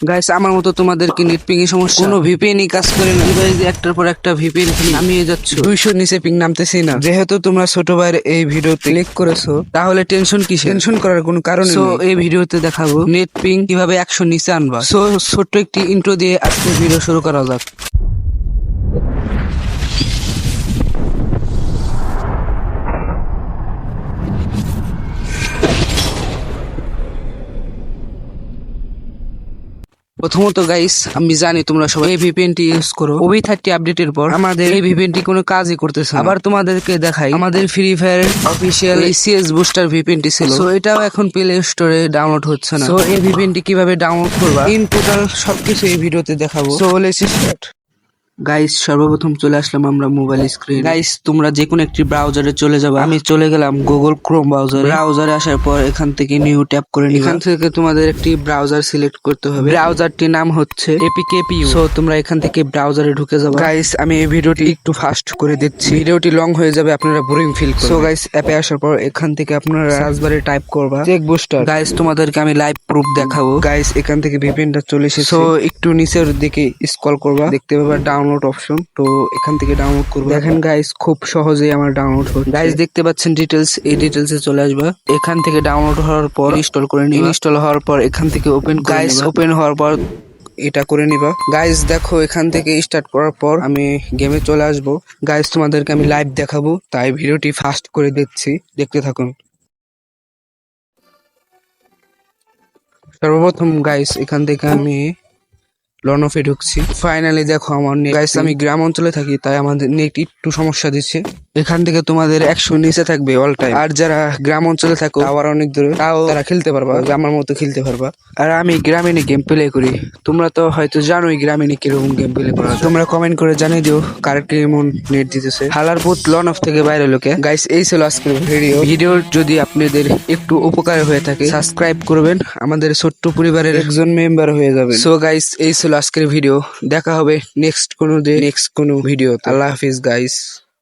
Guys আমার মতো তোমাদের কি নেট পিং এর সমস্যা? কোনো ভিপিএন কাজ করে না। গাইস একটার পর একটা ভিপিএন নামিয়ে যাচ্ছ। দুইশো নিচে পিং নামতেছি না। যেহেতু তোমরা ছোট ভাইয়ের এই ভিডিওতে ক্লিক করেছ তাহলে টেনশন কি টেনশন করার কোনো কারণ সো এই ভিডিওতে দেখাবো। নেট পিং কীভাবে একশো নিচে আনবা। সো ছোট্ট একটি ইন্ট্রো দিয়ে আজকে ভিডিও শুরু করা যাক। প্রথমত গাইস আমি জানি তোমরা সবাই এই ভিপিএন টি ইউজ করো। ওভি থার্টি আপডেট এর পর আমাদের এই ভিপিএন টি কোনো কাজই করতেছে না। আবার তোমাদেরকে দেখাই আমাদের free fire official CS booster ভিপিএনটি ছিল। সো এটাও এখন প্লে স্টোরে ডাউনলোড হচ্ছে না। সো এই ভিপিএন টি কীভাবে ডাউনলোড করবা? ইন টোটাল সবকিছু এই ভিডিওতে দেখাবো। সো লেটস স্টার্ট গাইস সর্বপ্রথম চলে আসলাম আমরা মোবাইল স্ক্রিন গাইস তোমরা যে কোনো একটি ব্রাউজারে চলে যাবে। আমি চলে গেলাম গুগল ক্রোম ব্রাউজারে ব্রাউজারে আসার পর এখান থেকে নিউ ট্যাপ করে এখান থেকে তোমাদের একটি ব্রাউজার সিলেক্ট করতে হবে। ব্রাউজারটির নাম হচ্ছে এপিকেপিইউ সো তোমরা এখান থেকে ব্রাউজারে ঢুকে যাবে। গাইস আমি এই ভিডিওটি একটু ফাস্ট করে দিচ্ছি। ভিডিওটি লং হয়ে যাবে আপনারা বোরিং ফিল করবেন। সো গাইস অ্যাপে আসার পর এখান থেকে আপনারা বারে টাইপ করবা। চেক বুস্টার গাইস তোমাদেরকে আমি লাইভ প্রুফ দেখাবো। গাইস এখান থেকে ভিপিএনটা চলে এসেছে। সো একটু নিচের দিকে স্ক্রল করবা। দেখতে পাবা ডাউনলোড অপশন তো এখান থেকে ডাউনলোড করব। দেখেন গাইস খুব সহজেই আমার ডাউনলোড হচ্ছে। গাইস দেখতে পাচ্ছেন ডিটেলস এই ডিটেলস এ চলে আসবা। এখান থেকে ডাউনলোড হওয়ার পর ইনস্টল করে নিবা। ইনস্টল হওয়ার পর এখান থেকে ওপেন গাইস ওপেন হওয়ার পর এটা করে নিবা। গাইস দেখো এখান থেকে স্টার্ট করার পর আমি গেমে চলে আসব। গাইস তোমাদেরকে আমি লাইভ দেখাবো তাই ভিডিওটি ফাস্ট করে দিচ্ছি দেখতে থাকুন। সর্বপ্রথম গাইস এখান থেকে আমি লন অফে ঢুকছি। ফাইনালি দেখো আমার গাইস আমি গ্রাম অঞ্চলে থাকি, তাই আমাদের নেট একটু সমস্যা দিচ্ছে। এখান থেকে তোমাদের একশো নিচে থাকবে অল টাইম আর যারা গ্রাম অঞ্চলে থাকো আবার অনেক দূরে। তাও তারা খেলতে পারবা আমার মতো খেলতে পারবা। আর আমি গ্রামীণে গেম প্লে করি। তোমরা তো হয়তো জানোই গ্রামীণে কীরকম গেম প্লে করা তোমরা কমেন্ট করে জানিয়ে দিও, কার কেমন নেট দিতেছে। হালার পুত লন অফ থেকে বাইরে লোকে গাইস এই ছিল আজকের ভিডিও ভিডিও যদি আপনাদের একটু উপকার হয়ে থাকে সাবস্ক্রাইব করবেন। আমাদের ছোট্ট পরিবারের একজন মেম্বার হয়ে যাবে সো গাইস এই ছিল আজকের ভিডিও দেখা হবে নেক্সট কোনো নেক্সট কোনো ভিডিও আল্লাহ হাফিজ গাইস